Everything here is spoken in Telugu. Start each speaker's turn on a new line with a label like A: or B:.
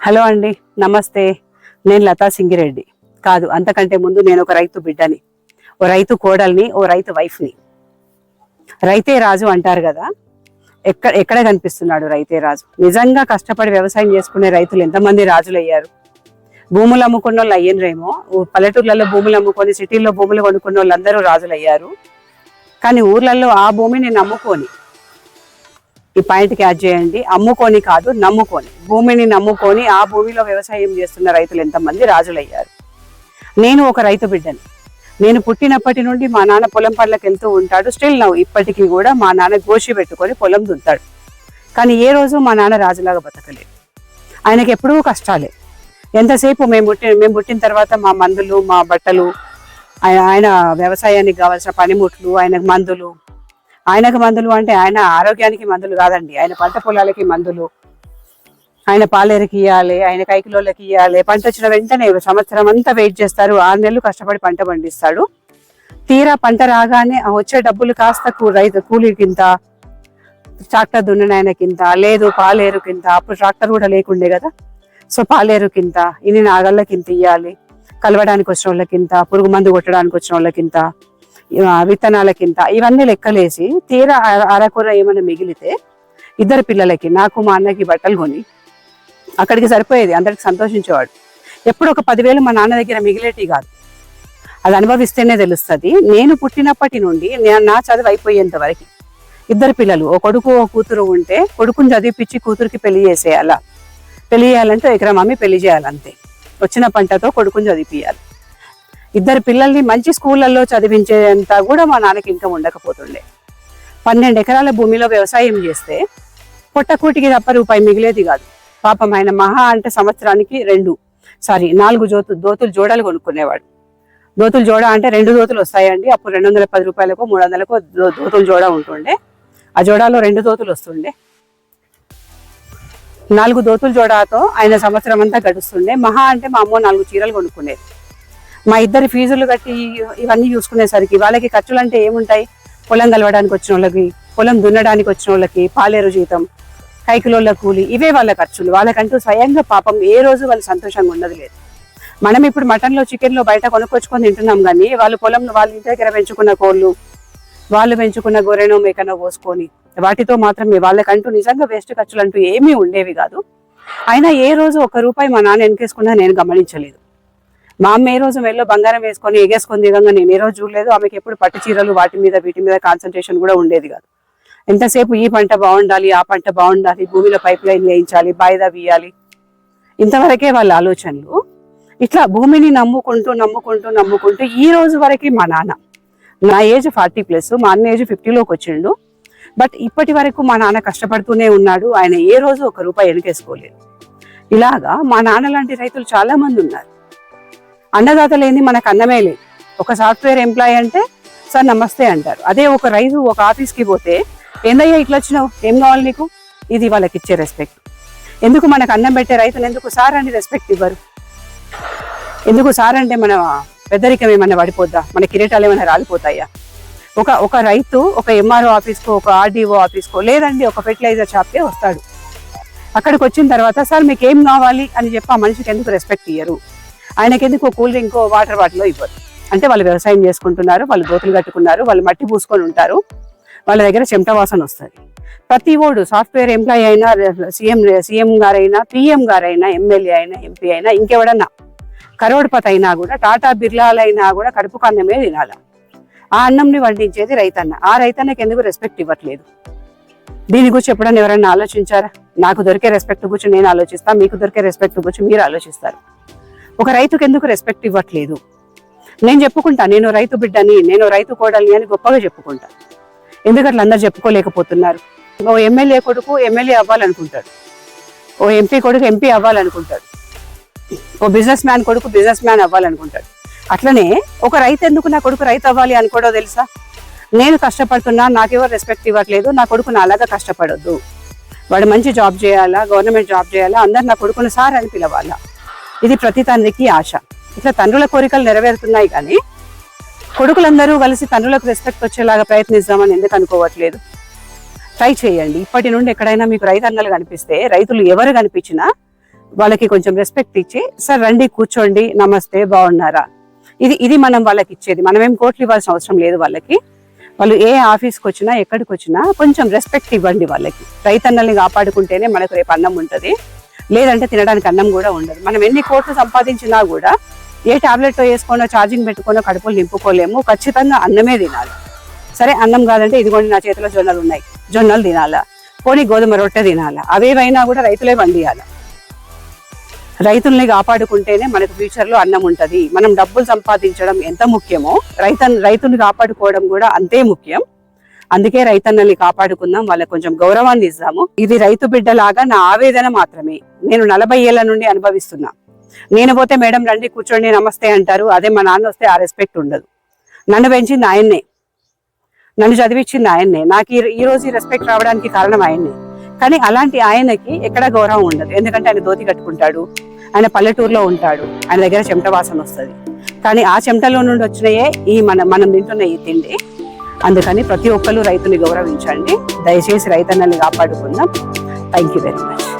A: హలో అండి నమస్తే. నేను లతా సింగిరెడ్డి. కాదు అంతకంటే ముందు నేను ఒక రైతు బిడ్డని. ఓ రైతు కోడల్ని ఓ రైతు వైఫ్ని. రైతే రాజు అంటారు కదా. ఎక్కడ ఎక్కడ కనిపిస్తున్నాడు రైతే రాజు? నిజంగా కష్టపడి వ్యవసాయం చేసుకునే రైతులు ఎంతమంది రాజులు అయ్యారు భూములు అమ్ముకున్న వాళ్ళు అయ్యిండ్రేమో పల్లెటూర్లలో భూములు అమ్ముకొని సిటీల్లో భూములు కొనుక్కున్న వాళ్ళందరూ రాజులు అయ్యారు కానీ ఊర్లలో ఆ భూమిని నమ్ముకొని ఈ పాయింట్ క్యాచ్ చేయండి. అమ్ముకొని కాదు నమ్ముకొని. భూమిని నమ్ముకొని ఆ భూమిలో వ్యవసాయం చేస్తున్న రైతులు ఎంతమంది రాజులయ్యారు? నేను ఒక రైతు బిడ్డని. నేను పుట్టినప్పటి నుండి మా నాన్న పొలం పనులకు వెళ్తూ ఉంటాడు. స్టిల్ నవ్వు ఇప్పటికీ కూడా మా నాన్న గోషి పెట్టుకొని పొలం దుంతాడు. కానీ ఏ రోజు మా నాన్న రాజులాగా బతకలేదు. ఆయనకి ఎప్పుడూ కష్టాలే. ఎంతసేపు మేము పుట్టిన మేము పుట్టిన తర్వాత మా మందులు మా బట్టలు ఆయన ఆయన వ్యవసాయానికి కావాల్సిన పనిముట్లు ఆయన మందులు ఆయనకు మందులు అంటే ఆయన ఆరోగ్యానికి మందులు కాదండి. ఆయన పంట పొలాలకి మందులు. ఆయన పాలేరుకి ఇవ్వాలి ఆయన కైకిలోళ్ళకి ఇవ్వాలి పంట వచ్చిన వెంటనే సంవత్సరం అంతా వెయిట్ చేస్తారు. ఆరు నెలలు కష్టపడి పంట పండిస్తాడు. తీరా పంట రాగానే వచ్చే డబ్బులు కాస్త కూ- రైతు కూలీకింత ట్రాక్టర్ దున్నిన ఆయనకింత లేదు పాలేరుకింత అప్పుడు ట్రాక్టర్ కూడా లేకుండే కదా. సో పాలేరు పాలేరుకింత ఇన్ని నాగళ్ళకింత ఇవ్వాలి కలవడానికి వచ్చిన వాళ్ళకింత పురుగు మందు కొట్టడానికి వచ్చిన వాళ్ళకింత విత్తనాలకింత ఇవన్నీ లెక్కలేసి తీరా అర- అరకూర ఏమైనా మిగిలితే ఇద్దరు పిల్లలకి నాకు మా అన్నకి బట్టలు కొని అక్కడికి సరిపోయేది అందరికి సంతోషించేవాడు. ఎప్పుడు ఒక పదివేలు మా నాన్న దగ్గర మిగిలేటి కాదు. అది అనుభవిస్తేనే తెలుస్తుంది. నేను పుట్టినప్పటి నుండి నా చదువు అయిపోయేంత వరకు ఇద్దరు పిల్లలు ఓ కొడుకు ఓ కూతురు ఉంటే కొడుకుని చదివిపించి కూతురికి పెళ్ళి చేసేయాల? పెళ్ళి చేయాలంటే ఎకరం అమ్మి పెళ్ళి చేయాలంతే. వచ్చిన పంటతో కొడుకుని చదివిపియాలి ఇద్దరు పిల్లల్ని మంచి స్కూళ్ళల్లో చదివించేంత కూడా మా నాన్నకి ఇంకా ఉండకపోతుండే. పన్నెండు ఎకరాల భూమిలో వ్యవసాయం చేస్తే పొట్టకూటికి తప్ప రూపాయి మిగిలేది కాదు. పాపం ఆయన మహా అంటే సంవత్సరానికి రెండు సారీ నాలుగు జోతు దోతులు జోడలు కొనుక్కునేవాడు. దోతులు జోడ అంటే రెండు దోతులు వస్తాయండి. అప్పుడు రెండు వందల పది రూపాయలకు మూడు వందలకు దోతులు జోడ ఉంటుండే. ఆ జోడాలో రెండు దోతులు వస్తుండే. నాలుగు దోతులు జోడాతో ఆయన సంవత్సరం అంతా గడుస్తుండే. మహా అంటే మా అమ్మ నాలుగు చీరలు కొనుక్కునేది. మా ఇద్దరి ఫీజులు కట్టి ఇవన్నీ చూసుకునేసరికి వాళ్ళకి ఖర్చులు అంటే ఏముంటాయి? పొలం కలవడానికి వచ్చిన వాళ్ళకి పొలం దున్నడానికి వచ్చిన వాళ్ళకి పాలేరు జీతం కైకిలోళ్ళ కూలి ఇవే వాళ్ళ ఖర్చులు. వాళ్ళకంటూ స్వయంగా పాపం ఏ రోజు వాళ్ళు సంతోషంగా ఉన్నది లేదు. మనం ఇప్పుడు మటన్లో చికెన్లో బయట కొనుక్కొచ్చుకొని తింటున్నాం కానీ వాళ్ళు పొలంలో వాళ్ళ ఇంటి దగ్గర పెంచుకున్న కోళ్ళు వాళ్ళు పెంచుకున్న గొర్రెనో మేకనో పోసుకొని వాటితో మాత్రమే వాళ్ళకంటూ నిజంగా వేస్ట్ ఖర్చులు అంటూ ఏమీ ఉండేవి కాదు. అయినా ఏ రోజు ఒక రూపాయి మా నాన్న వెనకేసుకున్నా నేను గమనించలేదు. మా అమ్మ ఏ రోజు మెల్లో బంగారం వేసుకొని ఎగేసుకొని దిగంగా నేను ఏ రోజు చూడలేదు. ఆమెకి ఎప్పుడు పట్టు చీరలు వాటి మీద వీటి మీద కాన్సన్ట్రేషన్ కూడా ఉండేది కాదు. ఎంతసేపు ఈ పంట బాగుండాలి ఆ పంట బాగుండాలి భూమిలో పైప్ లైన్ వేయించాలి బాయిదా వీయాలి? ఇంతవరకే వాళ్ళ ఆలోచనలు ఇట్లా భూమిని నమ్ముకుంటూ నమ్ముకుంటూ నమ్ముకుంటూ ఈ రోజు వరకు మా నాన్న నా ఏజ్ ఫార్టీ ప్లస్ మా అన్న ఏజ్ ఫిఫ్టీలోకి వచ్చిండు. బట్ ఇప్పటి వరకు మా నాన్న కష్టపడుతూనే ఉన్నాడు. ఆయన ఏ రోజు ఒక రూపాయి వెనకేసుకోలేదు. ఇలాగా మా నాన్న లాంటి రైతులు చాలా మంది ఉన్నారు. అన్నదాత లేని మనకు అన్నమే లేదు. ఒక సాఫ్ట్వేర్ ఎంప్లాయ్ అంటే సార్ నమస్తే అంటారు. అదే ఒక రైతు ఒక ఆఫీస్కి పోతే ఏందయ్యా ఇట్లా వచ్చినావు? ఏం కావాలి నీకు? ఇది వాళ్ళకి ఇచ్చే రెస్పెక్ట్ ఎందుకు మనకు అన్నం పెట్టే రైతులు ఎందుకు సార్ అని రెస్పెక్ట్ ఇవ్వరు? ఎందుకు సార్ అంటే మన పెద్దరికం ఏమైనా పడిపోద్దా? మన కిరీటాలు ఏమైనా రాలిపోతాయా? ఒక ఒక రైతు ఒక ఎంఆర్ఓ ఆఫీస్కో ఒక ఆర్డీఓ ఆఫీస్కో లేదండి ఒక ఫెర్టిలైజర్ షాప్కే వస్తాడు. అక్కడికి వచ్చిన తర్వాత సార్ మీకు ఏం కావాలి? అని చెప్పి ఆ మనిషికి ఎందుకు రెస్పెక్ట్ ఇయ్యరు? ఆయనకి ఎందుకు కూల్ డ్రింక్ వాటర్ బాటిల్ ఇవ్వరు. అంటే వాళ్ళు వ్యవసాయం చేసుకుంటున్నారు వాళ్ళు దోతులు కట్టుకున్నారు వాళ్ళు మట్టి పూసుకొని ఉంటారు. వాళ్ళ దగ్గర చెమట వాసన వస్తుంది. ప్రతి ఓడు సాఫ్ట్వేర్ ఎంప్లాయీ అయినా సీఎం సీఎం గారైనా పిఎం గారైనా ఎమ్మెల్యే అయినా ఎంపీ అయినా ఇంకెవడన్నా కరోడ్పతి అయినా కూడా టాటా బిర్లాలైనా కూడా కడుపు కన్నమే తినాల. ఆ అన్నంని వండించేది రైతన్న. ఆ రైతన్నకి ఎందుకు రెస్పెక్ట్ ఇవ్వట్లేదు? దీని గురించి ఎప్పుడన్నా ఎవరైనా ఆలోచించారా? నాకు దొరికే రెస్పెక్ట్ గురించి నేను ఆలోచిస్తాను మీకు దొరికే రెస్పెక్ట్ గురించి మీరు ఆలోచిస్తారు. ఒక రైతుకి ఎందుకు రెస్పెక్ట్ ఇవ్వట్లేదు? నేను చెప్పుకుంటా నేను రైతు బిడ్డని నేను రైతు కోడల్ని అని గొప్పగా చెప్పుకుంటా. ఎందుకంటే అందరు చెప్పుకోలేకపోతున్నారు? ఓ ఎమ్మెల్యే కొడుకు ఎమ్మెల్యే అవ్వాలనుకుంటాడు. ఓ ఎంపీ కొడుకు ఎంపీ అవ్వాలనుకుంటాడు. ఓ బిజినెస్ మ్యాన్ కొడుకు బిజినెస్ మ్యాన్ అవ్వాలనుకుంటాడు. అట్లనే ఒక రైతు ఎందుకు నా కొడుకు రైతు అవ్వాలి అనుకోవడో తెలుసా? నేను కష్టపడుతున్నా నాకెవరు రెస్పెక్ట్ ఇవ్వట్లేదు నా కొడుకు నా అలాగా కష్టపడొద్దు. వాడు మంచి జాబ్ చేయాలా గవర్నమెంట్ జాబ్ చేయాలా అందరు నా కొడుకుని సార్ అని పిలవాలా. ఇది ప్రతి తండ్రికి ఆశ. ఇట్లా తండ్రుల కోరికలు నెరవేరుతున్నాయి కానీ కొడుకులందరూ కలిసి తండ్రులకు రెస్పెక్ట్ వచ్చేలాగా ప్రయత్నిస్తామని ఎందుకు అనుకోవట్లేదు? ట్రై చేయండి. ఇప్పటి నుండి ఎక్కడైనా మీకు రైతన్నలు కనిపిస్తే రైతులు ఎవరు కనిపించినా వాళ్ళకి కొంచెం రెస్పెక్ట్ ఇచ్చి సార్ రండి కూర్చోండి నమస్తే బాగున్నారా? ఇది ఇది మనం వాళ్ళకి ఇచ్చేది మనమేం కోట్లు ఇవ్వాల్సిన అవసరం లేదు వాళ్ళకి. వాళ్ళు ఏ ఆఫీస్కి వచ్చినా ఎక్కడికి వచ్చినా కొంచెం రెస్పెక్ట్ ఇవ్వండి వాళ్ళకి. రైతన్నల్ని కాపాడుకుంటేనే మనకు రేపు అన్నం ఉంటుంది. లేదంటే తినడానికి అన్నం కూడా ఉండదు. మనం ఎన్ని కోట్లు సంపాదించినా కూడా ఏ టాబ్లెట్ వేసుకున్నా ఛార్జింగ్ పెట్టుకున్నా కడుపులు నింపుకోలేము. ఖచ్చితంగా అన్నమే తినాలి. సరే అన్నం కాదంటే ఇదిగోండి నా చేతిలో జొన్నలు ఉన్నాయి. జొన్నలు తినాలా? పోనీ గోధుమ రొట్టె తినాలా? అవేవైనా కూడా రైతులే పండియాలి రైతుల్ని కాపాడుకుంటేనే మనకు ఫ్యూచర్లో అన్నం ఉంటది. మనం డబ్బులు సంపాదించడం ఎంత ముఖ్యమో రైతు రైతుని కాపాడుకోవడం కూడా అంతే ముఖ్యం. అందుకే రైతన్నల్ని కాపాడుకుందాం వాళ్ళకి కొంచెం గౌరవాన్ని ఇద్దాము. ఇది రైతు బిడ్డలాగా నా ఆవేదన మాత్రమే. నేను నలభై ఏళ్ళ నుండి అనుభవిస్తున్నా. నేను పోతే మేడం రండి కూర్చోండి నమస్తే అంటారు. అదే మా నాన్న వస్తే ఆ రెస్పెక్ట్ ఉండదు. నన్ను పెంచింది ఆయన్నే. నన్ను చదివించింది ఆయన్నే. నాకు ఈ- రోజు ఈ రెస్పెక్ట్ రావడానికి కారణం ఆయన్నే. కానీ అలాంటి ఆయనకి ఎక్కడ గౌరవం ఉండదు. ఎందుకంటే ఆయన దోతి కట్టుకుంటాడు. ఆయన పల్లెటూరులో ఉంటాడు. ఆయన దగ్గర చెమట వాసన వస్తుంది. కానీ ఆ చెమటలో నుండి వచ్చినయే ఈ మన మనం తింటున్న ఈ తిండి. అందుకని ప్రతి ఒక్కరు రైతుని గౌరవించండి. దయచేసి రైతన్నల్ని కాపాడుకుందాం. Thank you very much